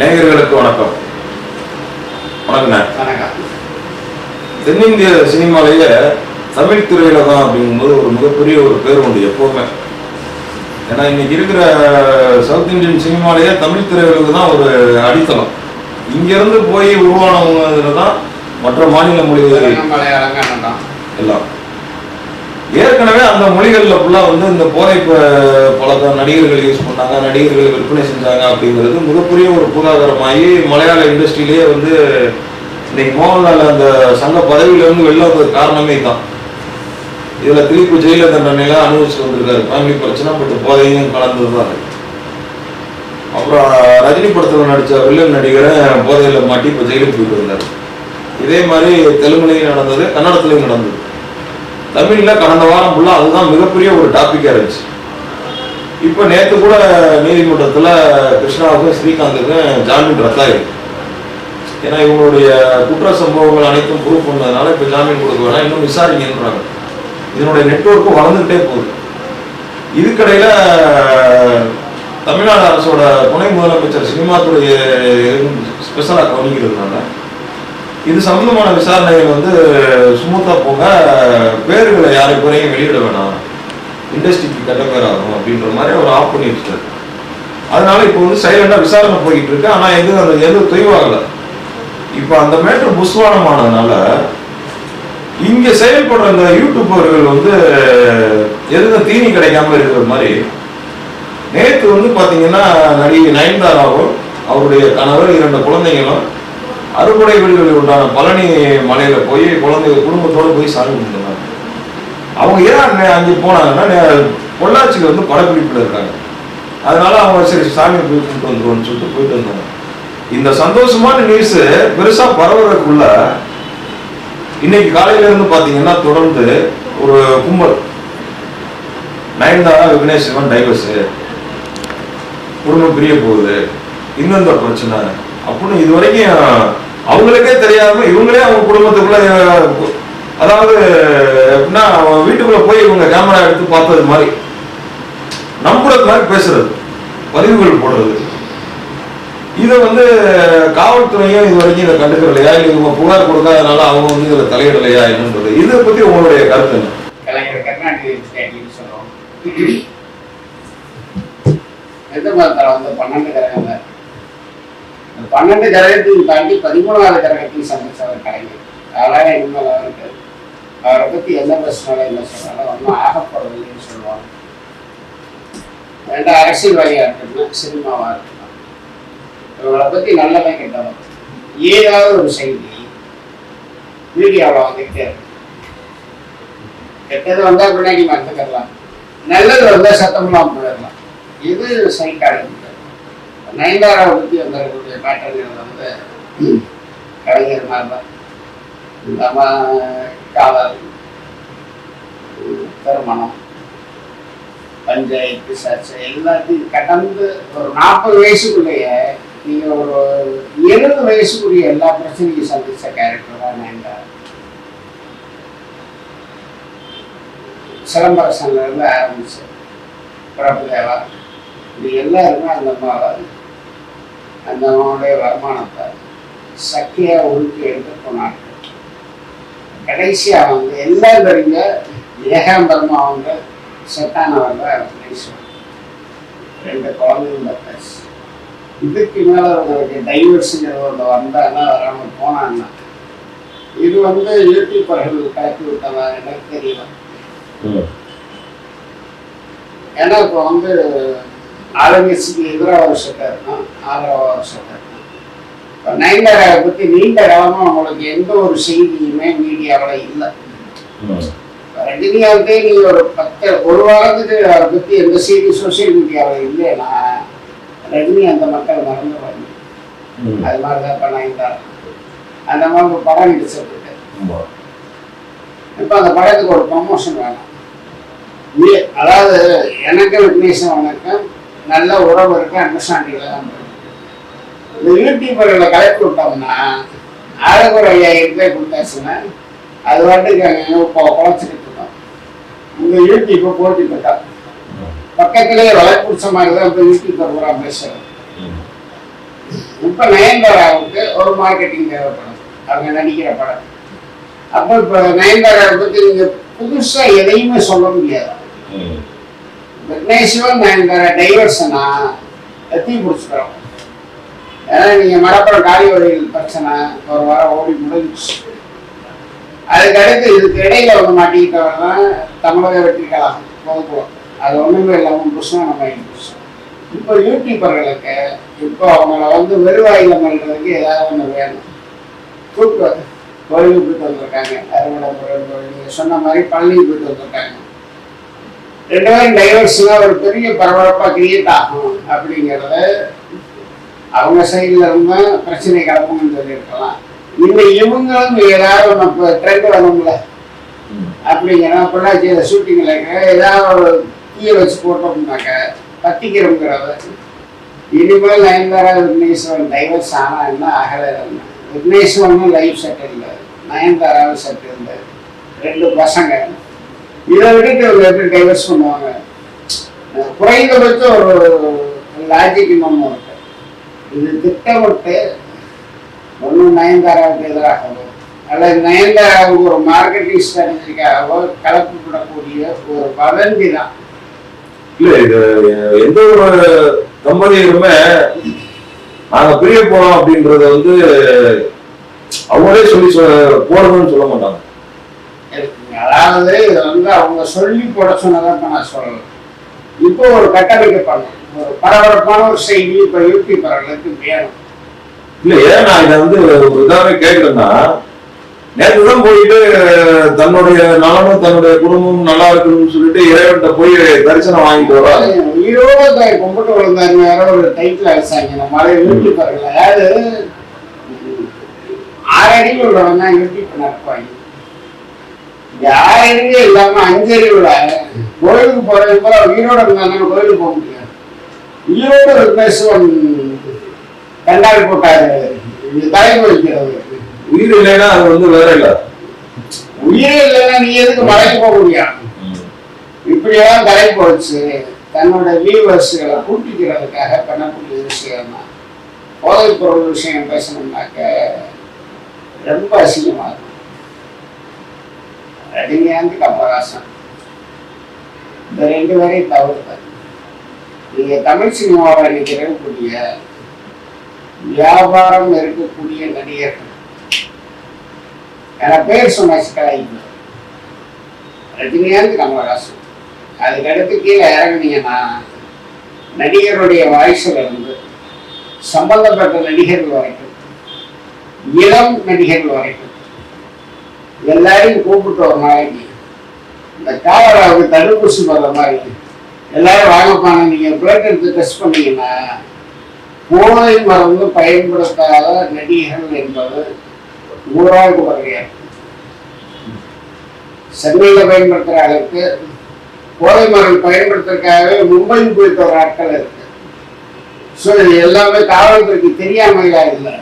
நேயர்களுக்கு வணக்கம். வணக்கம். தென்னிந்திய சினிமாலேயே தமிழ் துறையில தான் அப்படிங்கும்போது ஒரு மிகப்பெரிய ஒரு பேர் உண்டு எப்பவுமே ஏன்னா இன்னைக்கு இருக்கிற சவுத் இந்தியன் சினிமாலேயே தமிழ் திரையுலகு தான் ஒரு அடித்தளம். இங்கிருந்து போய் உருவானவங்க தான் மற்ற மாநில மொழிகள் எல்லாம். ஏற்கனவே அந்த மொழிகளில் ஃபுல்லாக வந்து இந்த போதை ப- பழக்கம் நடிகர்கள் யூஸ் பண்ணாங்க நடிகர்கள் விற்பனை செஞ்சாங்க அப்படிங்கிறது மிகப்பெரிய ஒரு புகாகரமாகி மலையாள இண்டஸ்ட்ரியிலேயே வந்து இன்னைக்கு மோகன்லால் அந்த சங்க பதவியிலேருந்து வெளில வந்தது காரணமே தான் இதில் திருப்பி ஜெயில தண்டனையில அனுபவிச்சுட்டு வந்திருக்காரு. ஃபேமிலி பிரச்சனை பட் போதையும் கலந்தது தான் அப்புறம் ரஜினி படத்தில் நடித்த வில்லன் நடிகரை போதையில் மாட்டி இப்போ ஜெயிலுக்கு போயிட்டு வந்தார். இதே மாதிரி தெலுங்குலையும் நடந்தது கன்னடத்துலையும் நடந்தது. தமிழில் கடந்த வாரம் ஃபுல்லாக அதுதான் மிகப்பெரிய ஒரு டாப்பிக்காக இருந்துச்சு. இப்போ நேற்று கூட நீதிமன்றத்தில் கிருஷ்ணாவுக்கும் ஸ்ரீகாந்துக்கும் ஜாமீன் ரத்தாயிருக்கு. ஏன்னா இவங்களுடைய குற்ற சம்பவங்கள் அனைத்தும் ப்ரூவ் பண்ணதுனால இப்போ ஜாமீன் கொடுக்க வேணாம் இன்னும் விசாரிங்கன்றாங்க இதனுடைய நெட்வொர்க்கும் வளர்ந்துகிட்டே போகுது. இதுக்கடையில் தமிழ்நாடு அரசோட துணை முதலமைச்சர் சினிமாத்துடைய ஸ்பெஷலாக கவனிக்கிறதுனால இது சம்பந்தமான விசாரணைகள் வந்து சுமூத்தா போக பேர்களை யாரு பேரையும் வெளியிட வேணாம். இண்டஸ்ட்ரிக்கு கெட்ட பேர் ஆகும் அப்படின்ற மாதிரி அவர் ஆஃப் பண்ணி வச்சுட்டார். அதனால இப்போ வந்து சைலண்டா விசாரணை போயிட்டு இருக்கு. ஆனா எதுவும் அந்த எதுவும் தொய்வாகல. இப்போ அந்த மேட்ரு புஸ்வானமானதுனால இங்க செயல்படுற அந்த யூடியூபர்கள் வந்து எதுவும் தீனி கிடைக்காம இருக்கிற மாதிரி நேற்று வந்து பாத்தீங்கன்னா நடிகை நயன்தாராவும் அவருடைய கணவர் இரண்டு குழந்தைங்களும் அறுபடை வீடுகளில் உண்டான பழனி மலையில போய் குழந்தைங்க குடும்பத்தோடு போய் சாமி கும்பிட்டுருந்தாங்க அவங்க ஏன் அங்கே போனாங்கன்னா பொள்ளாச்சியில் வந்து படப்பிடிப்பில் இருக்காங்க. அதனால அவங்க சரி சாமி போய் கும்பிட்டு வந்துருவோம்னு சொல்லிட்டு போயிட்டு வந்தாங்க இந்த சந்தோஷமான நியூஸ் பெருசா பரவுறதுக்குள்ள இன்னைக்கு காலையில இருந்து பாத்தீங்கன்னா தொடர்ந்து ஒரு கும்பல். நயன்தாரா விக்னேஷ் சிவன் டைவர்ஸ் குடும்பம் பிரிய போகுது. இன்னொந்த பிரச்சனை. அப்படின்னு இது வரைக்கும் அவங்களுக்கே தெரியாம இவங்களே அவங்க குடும்பத்துக்குள்ள அதாவது எப்படின்னா அவன் வீட்டுக்குள்ள போய் இவங்க கேமரா எடுத்து பார்த்தது மாதிரி. நம்புறது மாதிரி பேசுறது பதிவுகள் போடுறது. இதை வந்து காவல்துறையும் இது வரைக்கும் இதை கண்டுக்கிறலையா? இல்லை இவங்க புகார் கொடுக்காதனால அவங்க வந்து இதுல தலையிடலையா என்னன்றது? இதை பத்தி உங்களுடைய கருத்து என்ன? கலைஞர் கருணாநிதி சொல்லுவோம் எந்த வந்து பன்னெண்டு கிரகங்க பன்னெண்டு கிரகத்தையும் தாண்டி பதிமூணாவது கிரகத்தையும் சந்திச்சவர் கலைஞர் அதனால இனிமேல் அவருக்கு அவரை பத்தி எந்த பிரச்சனை என்ன சொன்னாலும் ஒன்றும் ஆகப்படவில்லைன்னு சொல்லுவாங்க. ரெண்டு அரசியல்வாதியா இருக்கட்டும் சினிமாவா இருக்கட்டும் இவங்களை பத்தி நல்லவன் கெட்டவன் ஏதாவது ஒரு செய்தி மீடியாவில் வந்துகிட்டே இருக்கு. கெட்டது வந்தா பின்னாடி மறந்துக்கலாம். நல்லது வந்தா சத்தம்லாம் போயிடலாம். இது சைக்காலஜி. நயன்தாராவை பற்றி வந்திருக்கக்கூடிய பேட்டர்கள் வந்து கலைஞர் மாதிரி தான் இந்த காதல் திருமணம் பஞ்சாயத்து சர்ச்சை எல்லாத்தையும் கடந்து ஒரு நாற்பது வயசுக்குள்ளேயே நீங்க ஒரு எழுபது வயசுக்குரிய எல்லா பிரச்சனையும் சந்திச்ச கேரக்டர் தான் நயன்தாரா. சிலம்பரசன்ல இருந்து ஆரம்பிச்சு பிரபுதேவா இது எல்லாருமே அந்த மாதிரி அந்த அம்மாவுடைய வருமானத்தை சக்கியா உருக்கி எடுத்து போனாங்க கடைசியா வந்து எல்லாம் தெரிஞ்ச ஏகாம்பரமா அவங்க செட்டானவங்க ரெண்டு குழந்தைங்க பேசு இதுக்கு மேல உங்களுக்கு டைவர்ஸுங்கிறது ஒன்று வந்தாங்கன்னா வராம போனாங்கன்னா இது வந்து யூடியூபர்கள் கலக்கி விட்டதா எனக்கு தெரியல. ஏன்னா இப்போ வந்து ஆளுங்கட்சிக்கு எதிராக ஒரு சட்டம் இருக்கும் ஆதரவாக ஒரு சட்டம் இருக்கும். இப்போ நயன்தாராவை பற்றி நீண்ட காலமாக உங்களுக்கு எந்த ஒரு செய்தியுமே மீடியாவில் இல்லை. ரஜினிகாந்தே நீ ஒரு பத்து ஒரு வாரத்துக்கு அவரை பற்றி எந்த செய்தி சோசியல் மீடியாவில் இல்லைன்னா அந்த மக்கள் மறந்துடுவாங்க அது மாதிரி தான் இப்போ நயன்தாரா. அந்த மாதிரி ஒரு படம் நடிச்சிருக்கு இப்போ அந்த படத்துக்கு ஒரு ப்ரமோஷன் வேணும். அதாவது எனக்கு விக்னேஷன் வணக்கம். நல்ல உறவு இருக்கு அண்டர்ஸ்டாண்டிங்ல தான் இந்த யூடியூபர்களை கலெக்ட் விட்டோம்னா ஆளுக்கு ஒரு ஐயாயிரம் ரூபாய் கொடுத்தாச்சுன்னா அது வாட்டுக்கு அங்கே குழச்சிக்கிட்டு இருக்கோம். இந்த யூடியூப்பை போட்டி போட்டா பக்கத்திலேயே வலை பிடிச்ச மாதிரி தான் இப்போ யூடியூபர் பூரா பேசுறது இப்ப நயன்தாராவுக்கு ஒரு மார்க்கெட்டிங் தேவைப்படும். அவங்க நடிக்கிற படம். அப்போ இப்போ நயன்தாராவை பற்றி நீங்கள் புதுசா எதையுமே சொல்ல முடியாது. விக்னேஸ்வரன் நயன்தாரா டைவர்ஷனா தீ பிடிச்சிக்கிறோம். ஏன்னா நீங்க மடப்புறம் காலி வழியில் பிரச்சனை ஒரு வாரம் ஓடி முடிஞ்சிச்சு. அதுக்கடுத்து இதுக்கு இடையில வந்து மாட்டிக்கிட்டவங்க தான் தமிழக வெற்றிக்கலாம் கழகம் பொதுக்குளம் அது ஒண்ணுமே இல்லாமல் புஷ்ணம் ஆகிடுச்சு இப்போ யூடியூபர்களுக்கு இப்போ அவங்கள வந்து வெறுவாயில் மல்றதுக்கு ஏதாவது ஒன்று வேணும். தூக்கு கோயிலுக்கு போயிட்டு வந்திருக்காங்க. அறுவடை முருகன் சொன்ன மாதிரி பள்ளிக்கு போயிட்டு வந்திருக்காங்க. ரெண்டு டைவர்ஸ்னா ஒரு பெரிய பரபரப்பா கிரியேட் ஆகும் அப்படிங்கிறத அவங்க சைடுல இருந்து பிரச்சனை கிளம்பும்னு சொல்லியிருக்கலாம் இந்த இவங்களும் ஏதாவது ஒன்று ட்ரெண்ட் வரணும்ல அப்படிங்கிற பொள்ளாச்சியில் ஷூட்டிங்கில் ஏதாவது ஒரு தீயை வச்சு போட்டோம்னாக்க பத்திக்கிறோங்கிறத இனிமேல் நயன்தாரா விக்னேஸ்வரன் டைவர்ஸ் ஆனால் என்ன ஆகலை என்ன விக்னேஸ்வரனும் லைஃப் செட்டில் இல்லை. நயன்தாராவும் செட்டில் இல்லை. ரெண்டு பசங்க. இதை விட்டுட்டு டைவர்ஸ் பண்ணுவாங்க. குறைந்தபட்சம் ஒரு லாஜிக் இன்னொன்று இருக்கு. இது திட்டமிட்டு ஒன்றும் நயன்தாராவுக்கு எதிராகவோ அல்லது நயன்தாராவுக்கு ஒரு மார்க்கெட்டிங் ஸ்ட்ராட்டஜிக்காகவோ கலக்கப்படக்கூடிய ஒரு வதந்தி தான். இல்லை இது எந்த ஒரு தம்பதியருமே நாங்கள் பிரிய போகிறோம் அப்படின்றத வந்து அவங்களே சொல்லி போறதுன்னு சொல்ல மாட்டாங்க. அதாவது இதை வந்து அவங்க சொல்லி போட சொன்னதை இப்ப நான் சொல்லலாம் இப்போ ஒரு கட்டமைக்கப்படணும் ஒரு பரபரப்பான ஒரு செய்தி இப்போ யூடியூபர்களுக்கு வேணும் இல்ல ஏன் நான் இதை வந்து ஒரு இதாவே கேட்கிறேன்னா நேற்று தான் போயிட்டு தன்னுடைய நலனும் தன்னுடைய குடும்பமும் நல்லா இருக்கணும்னு சொல்லிட்டு இறைவன்கிட்ட போய் தரிசனம் வாங்கிட்டு வர்றாரு உயிரோட கும்பிட்டு விழுந்தாங்க வேற ஒரு டைட்டில் அடிச்சாங்க. நம்ம மலை யூடியூபர்கள் அதாவது ஆறடியில் உள்ளவன் தான் யூடியூப் நடப்பாங்க யாரடியே இல்லாம அஞ்சறிவுல கோயிலுக்கு போறது போல உயிரோட இருந்தாங்க கோயிலுக்கு போக முடியாது. உயிரோட பேசுவன் கண்டால் போட்டாரு. தலைமை வைக்கிறது உயிர் இல்லைன்னா அது வந்து வேற இல்ல. உயிரே இல்லைன்னா நீ எதுக்கு மலைக்கு போக முடியாது இப்படியெல்லாம் தலை போச்சு தன்னோட வியூவர்ஸ்களை கூட்டிக்கிறதுக்காக பண்ணக்கூடிய விஷயம் தான் போதைப் பொருள் விஷயம் பேசணும்னாக்க ரொம்ப அசிங்கமா இருக்கும். ரஜினிகாந்த் கமலஹாசன் இந்த ரெண்டு பேரையும் தவிர்த்து நீங்க தமிழ் சினிமாவில் இன்னைக்கு இருக்கக்கூடிய வியாபாரம் இருக்கக்கூடிய நடிகர்கள் என பேர் சொன்ன கலாய்ப்பு ரஜினிகாந்த் கமலஹாசன் அதுக்கடுத்து கீழே இறங்குனீங்கன்னா நடிகருடைய வாய்ஸில் இருந்து சம்பந்தப்பட்ட நடிகர்கள் வரைக்கும் இளம் நடிகர்கள் வரைக்கும் எல்லாரையும் கூப்பிட்டு ஒரு நாளைக்கு இந்த காலராவுக்கு தடுப்பூசி போடுற மாதிரி எல்லாரும் வாங்கப்பாங்க நீங்கள் பிளட் எடுத்து டெஸ்ட் பண்ணீங்கன்னா போதை மருந்து பயன்படுத்தாத நடிகர்கள் என்பது ஊராக வகையாக சென்னையில் பயன்படுத்துகிற அளவுக்கு போதை மருந்து பயன்படுத்துறதுக்காகவே மும்பை போயிட்டு வர ஆட்கள் இருக்கு. ஸோ இது எல்லாமே காவல்துறைக்கு தெரியாமையா இல்லை.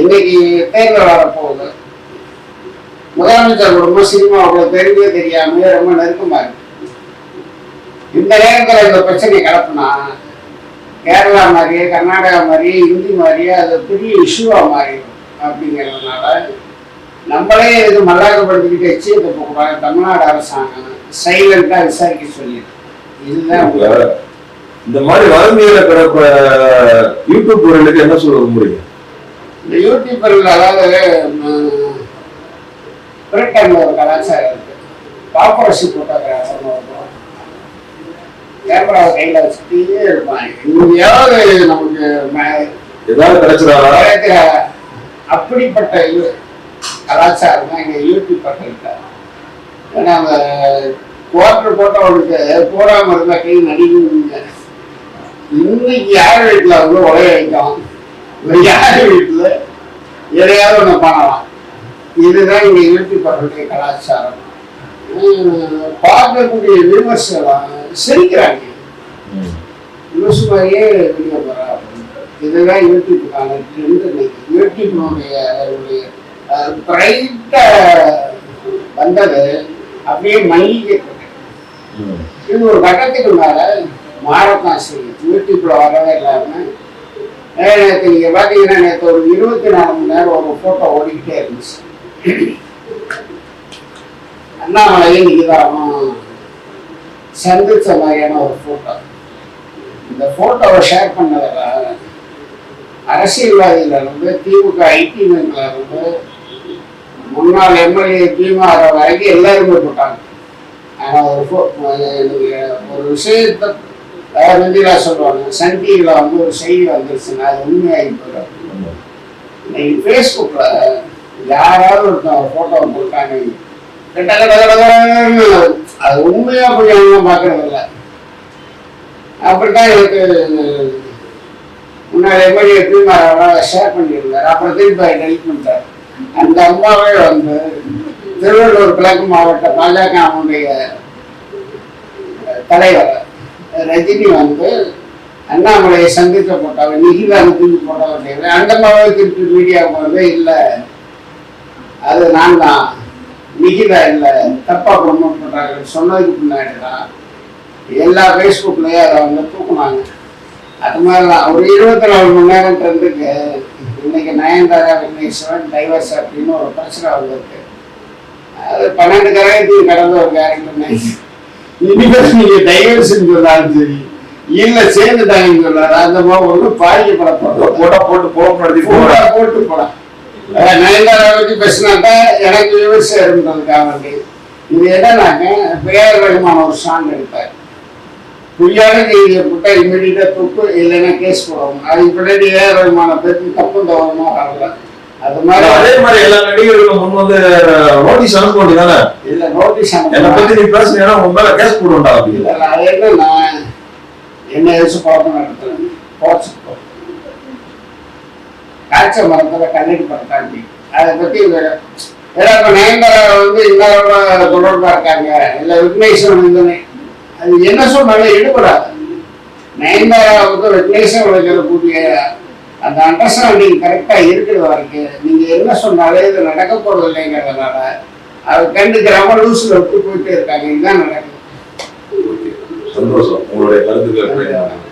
இன்னைக்கு தேர்தல் வரப்போகுது. முதலமைச்சர் குடும்பம் சினிமா அவ்வளவு தெரிஞ்சே தெரியாம ரொம்ப நெருக்கமா இருக்கு. இந்த நேரத்தில் இந்த பிரச்சனை கிளப்புனா கேரளா மாதிரியே கர்நாடகா மாதிரியே இந்தி மாதிரியே அது பெரிய இஷ்யூவா மாறிடும் அப்படிங்கிறதுனால நம்மளே இது மல்லாக்கப்படுத்திக்கிட்டு எச்சரிக்கை போகக்கூடாது தமிழ்நாடு அரசாங்கம் சைலண்டா விசாரிக்க சொல்லியிருக்கு இதுதான் இந்த மாதிரி வதந்தியில கிடப்ப யூடியூப் பொருளுக்கு என்ன சொல்ல முடியும் இந்த யூடியூபர்கள் அதாவது பிரிட்டன்ல ஒரு கலாச்சாரம் இருக்கு. பாப்பரசி போட்டோகிராஃபர்னு ஒரு கேமராவை கையில வச்சுட்டே இருப்பாங்க எங்கேயாவது நமக்கு ஏதாவது கிடைக்கிற அப்படிப்பட்ட கலாச்சாரம் தான் எங்க யூடியூபர்கள் ஏன்னா அந்த குவார்டர் போட்டவனுக்கு போடாம இருந்தா கை நடிக்குங்க இன்னைக்கு யார் வீட்டுல வந்து உடைய வைக்கும் யார் வீட்டுல? எதையாவது ஒண்ணு பண்ணலாம். இதுதான் இங்க யூடியூபர்களுடைய கலாச்சாரம். பார்க்கக்கூடிய விமர்சனம். சிரிக்கிறாங்க. லூசு மாதிரியே வீடியோ அப்படின்னு. இதுதான் யூடியூப்புக்கான ட்ரெண்ட் இன்னைக்கு யூடியூப்னுடைய அதனுடைய பிரைட்டா வந்தது அப்படியே இருக்கு இது ஒரு கட்டத்துக்கு மேல மாறத்தான் செய்யும் யூடியூப்ல வரவே இல்லாம நேற்று நீங்க பாத்தீங்கன்னா நேற்று ஒரு இருபத்தி நாலு மணி நேரம் ஒரு போட்டோ ஓடிக்கிட்டே இருந்துச்சு. அண்ணாமலையும் நீங்கதான் சந்திச்ச மாதிரியான ஒரு போட்டோ இந்த போட்டோவை ஷேர் பண்ணதில் அரசியல்வாதிகள் இருந்து திமுக ஐடி விங்ல இருந்து முன்னாள் எம்எல்ஏ திமுக வரைக்கும் எல்லாருமே போட்டாங்க. ஆனால் ஒரு ஒரு விஷயத்தை அதாவது வெந்திரா சொல்லுவாங்க சன் டிவியில் வந்து ஒரு செய்தி வந்துருச்சுன்னா அது உண்மையாகி போயிடும். இன்னைக்கு ஃபேஸ்புக்கில் யாராவது ஒருத்தன் ஃபோட்டோ போட்டாங்க கிட்ட அது உண்மையா போய் அவங்க பார்க்கறது இல்லை. அப்படித்தான் எனக்கு முன்னாடி எம்எல்ஏ பீமாராவை ஷேர் பண்ணியிருந்தார். அப்புறம் திருப்பி அதை டெலிட் பண்ணிட்டார். அந்த அம்மாவே வந்து திருவள்ளூர் கிழக்கு மாவட்ட பாஜகவுடைய தலைவர் ரஜினி வந்து அண்ணாமலையை சந்தித்த போட்டவர் நிகிலாந்து திருப்பி போட்டவர். அந்த அம்மாவே திருப்பி மீடியாவுக்கு வந்து இல்லை. அது நான் தான் நிகிதா இல்லை தப்பா ப்ரமோட் பண்றாங்க சொன்னதுக்கு பின்னாடி தான் எல்லா ஃபேஸ்புக்லயும் அதை வந்து தூக்குனாங்க. அது மாதிரி தான் ஒரு இருபத்தி நாலு மணி நேரம் ட்ரெண்டுக்கு இன்னைக்கு நயன்தாரா விக்னேஸ்வரன் டைவர்ஸ் அப்படின்னு ஒரு பிரச்சனை வந்திருக்கு. அது பன்னெண்டு கரகத்தையும் கடந்த ஒரு கேரக்டர் இனிமேல் நீங்க டைவர்ஸ் சொன்னாலும் சரி இல்ல சேர்ந்துட்டாங்கன்னு சொன்னாரு அந்த மாதிரி ஒன்றும் பாதிக்கப்படப்படும் போட்டா போட்டு நடத்தி போடா போட்டு போடா நயன்தாரா பத்தி பேசினாக்கா எனக்கு விமர்சனம் இருந்ததுக்காக வேண்டி இது என்னன்னாக்க பெயர் ரகுமான ஒரு சாங் எடுத்தார். புரியாத செய்தியை போட்டா இம்மிடியா தூக்கு இல்லைன்னா கேஸ் போடுவாங்க. அது பின்னாடி ஏஆர் ரகுமான பேருக்கு தப்பு தவறுமா வரல. அது மாதிரி அதே மாதிரி எல்லா நடிகர்களும் முன் வந்து நோட்டீஸ் அனுப்ப வேண்டியதானே இல்ல நோட்டீஸ் என்னை பத்தி நீ பேசுனீங்கன்னா உன் மேல கேஸ் அப்படி. இல்ல அது என்னன்னா என்ன யோசிச்சு பார்க்கணும் நடத்துறேன் போச்சு காய்ச்ச மரத்துல கண்ணீர் படுத்தாண்டி அதை இந்த- ஏன்னா இப்ப நயன்தாரா வந்து இன்னொரு தொடர்பா இருக்காங்க. இல்ல விக்னேஸ்வரன் வந்து அது என்ன சொன்னாலும் ஈடுபடாது நயன்தாரா வந்து விக்னேஸ்வரன் இருக்கக்கூடிய அந்த அண்டர்ஸ்டாண்டிங் கரெக்டா இருக்கிற வரைக்கும் நீங்க என்ன சொன்னாலும் இது நடக்க போறது இல்லைங்கிறதுனால அது கண்டுக்கிறாம லூஸ்ல விட்டு போயிட்டே இருக்காங்க. இதுதான் நடக்குது. சந்தோஷம். உங்களுடைய கருத்துக்கள்?